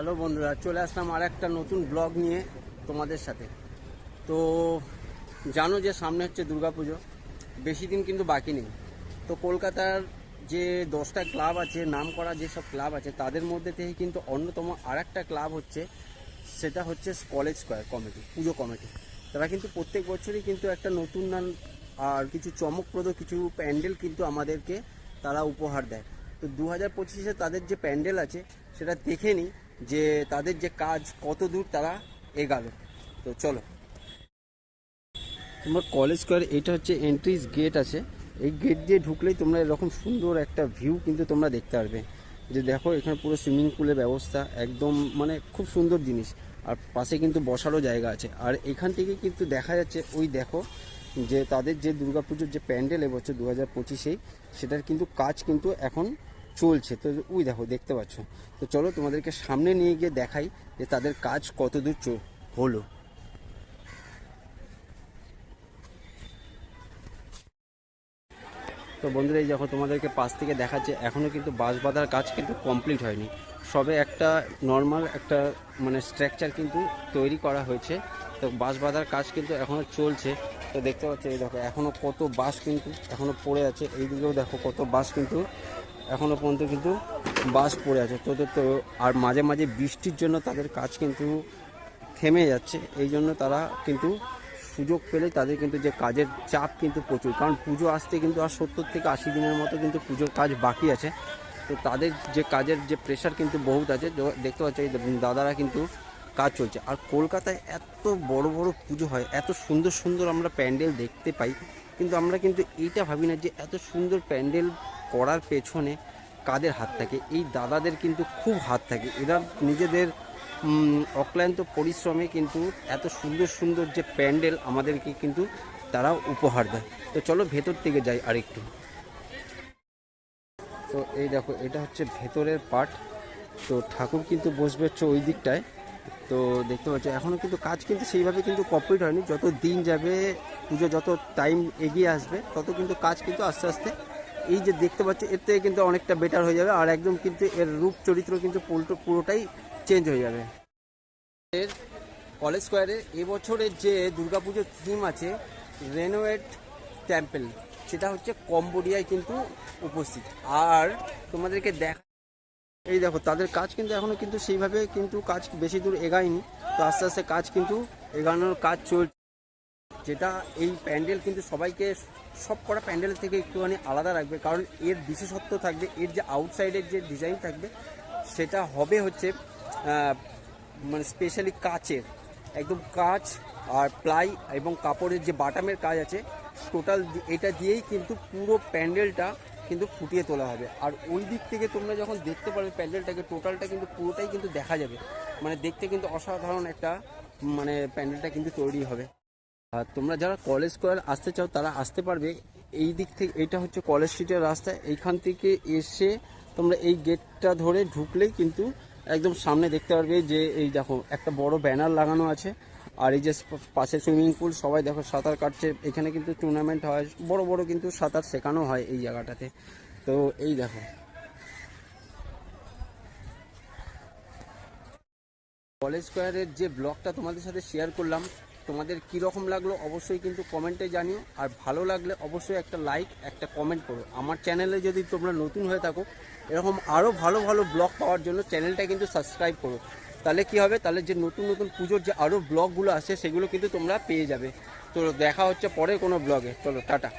Hello বন্ধুরা, চলে আসলাম আর একটা নতুন ব্লগ নিয়ে তোমাদের সাথে। তো জানো যে সামনে হচ্ছে দুর্গাপুজো, বেশি দিন কিন্তু বাকি নেই। তো কলকাতার যে দশটা ক্লাব আছে নাম করা যেসব ক্লাব আছে, তাদের মধ্যে থেকে কিন্তু অন্যতম আর একটা ক্লাব হচ্ছে, সেটা হচ্ছে college square committee puja committee তারা কিন্তু প্রত্যেক বছরই কিন্তু একটা নতুন নান আর কিছু চমকপ্রদ কিছু প্যান্ডেল কিন্তু আমাদেরকে তারা উপহার দেয়। তো দু হাজার পঁচিশে তাদের যে প্যান্ডেল আছে, সেটা দেখে নিই। যে তাদের যে কাজ কত দূর তারা এগালো। তো চলো। তোমার কলেজ স্কোয়ার এটা হচ্ছে এন্ট্রিস গেট আছে। এই গেট দিয়ে ঢুকলেই তোমরা এরকম সুন্দর একটা ভিউ কিন্তু তোমরা দেখতে পারবে। যে দেখো, এখানে পুরো সুইমিং পুলের ব্যবস্থা, একদম মানে খুব সুন্দর জিনিস। আর পাশে কিন্তু বসারও জায়গা আছে। আর এখান থেকে কিন্তু দেখা যাচ্ছে, ওই দেখো, যে তাদের যে দুর্গাপুজোর যে প্যান্ডেল এবছর দু হাজার পঁচিশেই সেটার কিন্তু কাজ কিন্তু এখন চলছে। তো ওই দেখো, দেখতে পাচ্ছ। তো চলো তোমাদেরকে সামনে নিয়ে গিয়ে দেখাই যে তাদের কাজ কত দূর চ- হলো। তো বন্ধুরা, এই যখন তোমাদেরকে পাশ থেকে দেখাচ্ছে এখনও কিন্তু বাঁশ বাঁধার কাজ কিন্তু কমপ্লিট হয়নি। সবে একটা নর্মাল একটা মানে স্ট্রাকচার কিন্তু তৈরি করা হয়েছে। তো বাঁশ বাঁধার কাজ কিন্তু এখনও চলছে। তো দেখতে পাচ্ছ, এই দেখো এখনও কত বাঁশ কিন্তু এখনও পড়ে আছে। এইদিকেও দেখো কত বাঁশ কিন্তু এখনও পর্যন্ত কিন্তু বাস পড়ে আছে। তো, তো- আর মাঝে মাঝে বৃষ্টির জন্য তাদের কাজ কিন্তু থেমে যাচ্ছে। এই জন্য তারা কিন্তু সুযোগ পেলে তাদের কিন্তু যে কাজের চাপ কিন্তু প্রচুর। কারণ পুজো আসতে কিন্তু আর সত্তর থেকে আশি দিনের মতো কিন্তু পুজোর কাজ বাকি আছে। তো তাদের যে কাজের যে প্রেশার কিন্তু বহুত আছে। দেখতে পাচ্ছি দাদারা কিন্তু কাজ চলছে। আর কলকাতায় এত বড় বড় পুজো হয়, এত সুন্দর সুন্দর আমরা প্যান্ডেল দেখতে পাই। কিন্তু আমরা কিন্তু এইটা ভাবি না যে এত সুন্দর প্যান্ডেল করার পেছনে কাদের হাত থাকে? এই দাদাদের কিন্তু খুব হাত থাকে। এরা নিজেদের অক্লান্ত পরিশ্রমে কিন্তু এত সুন্দর সুন্দর যে প্যান্ডেল আমাদেরকে কিন্তু তারা উপহার দেয়। তো চলো ভেতর থেকে যাই আরেকটু। তো এই দেখো, এটা হচ্ছে ভেতরের পার্ট। তো ঠাকুর কিন্তু বসবে হচ্ছে ওই দিকটায়। তো দেখতে পাচ্ছ এখনও কিন্তু কাজ কিন্তু সেইভাবে কিন্তু কমপ্লিট হয়নি। যত দিন যাবে, পুজো যত টাইম এগিয়ে আসবে, তত কিন্তু কাজ কিন্তু আস্তে আস্তে এই যে দেখতে পাচ্ছ, এর থেকে কিন্তু অনেকটা বেটার হয়ে যাবে। আর একদম কিন্তু এর রূপ চরিত্র কিন্তু পুরো- পুরোটাই চেঞ্জ হয়ে যাবে। এর কলেজ স্কোয়ারে এবছরের যে দুর্গাপুজোর থিম আছে রেনোয়েট টেম্পল সেটা হচ্ছে কম্বোডিয়ায় কিন্তু উপস্থিত। আর তোমাদেরকে দেখা, এই দেখো, তাদের কাজ কিন্তু এখনও কিন্তু সেইভাবে কিন্তু কাজ বেশি দূর এগায়নি। তো আস্তে আস্তে কাজ কিন্তু এগানোর কাজ চলছে। যেটা এই প্যান্ডেল কিন্তু সবাইকে সব করা প্যান্ডেল থেকে একটুখানি আলাদা রাখবে, কারণ এর বিশেষত্ব থাকবে, এর যে আউটসাইডের যে ডিজাইন থাকবে, সেটা হবে হচ্ছে মানে স্পেশালি কাচের, একদম কাচ আর প্লাই এবং কাপড়ের যে বাটামের কাজ আছে টোটাল এটা দিয়েই কিন্তু পুরো প্যান্ডেলটা কিন্তু ফুটিয়ে তোলা হবে। আর ওই দিক থেকে তোমরা যখন দেখতে পারবে প্যান্ডেলটাকে টোটালটা কিন্তু পুরোটাই কিন্তু দেখা যাবে। মানে দেখতে কিন্তু অসাধারণ একটা মানে প্যান্ডেলটা কিন্তু তৈরি হবে। আর তোমরা যারা কলেজ স্কোয়ার আসতে চাও, তারা আসতে পারবে। এই দিক থেকে, এটা হচ্ছে কলেজ স্ট্রিটের রাস্তা। এইখান থেকে এসে তোমরা এই গেটটা ধরে ঢুকলেই কিন্তু একদম সামনে দেখতে পারবে যে, এই দেখো, একটা বড় ব্যানার লাগানো আছে। আর এই যে পাশে সুইমিং পুল সবাই দেখো সাঁতার কাটছে। এখানে কিন্তু টুর্নামেন্ট হয়। বড় বড় কিন্তু সাঁতার শেখানো হয় এই জায়গাটাতে। তো এই দেখো। কলেজ স্কোয়ারের যে ব্লগটা তোমাদের সাথে শেয়ার করলাম তোমাদের কীরকম লাগল অবশ্যই কিন্তু কমেন্টে জানিও। আর ভালো লাগলে অবশ্যই একটা লাইক একটা কমেন্ট করো। আমার চ্যানেলে যদি তোমরা নতুন হয়ে থাকো, এরকম আরও ভালো ভালো ব্লগ পাওয়ার জন্য চ্যানেলটা কিন্তু সাবস্ক্রাইব করো। তাহলে কি হবে? তাহলে যে নতুন নতুন পুজোর যে আরও ব্লগগুলো আছে সেগুলো কিন্তু তোমরা পেয়ে যাবে। তো দেখা হচ্ছে পরে কোনো ব্লগে চলো, টাটা।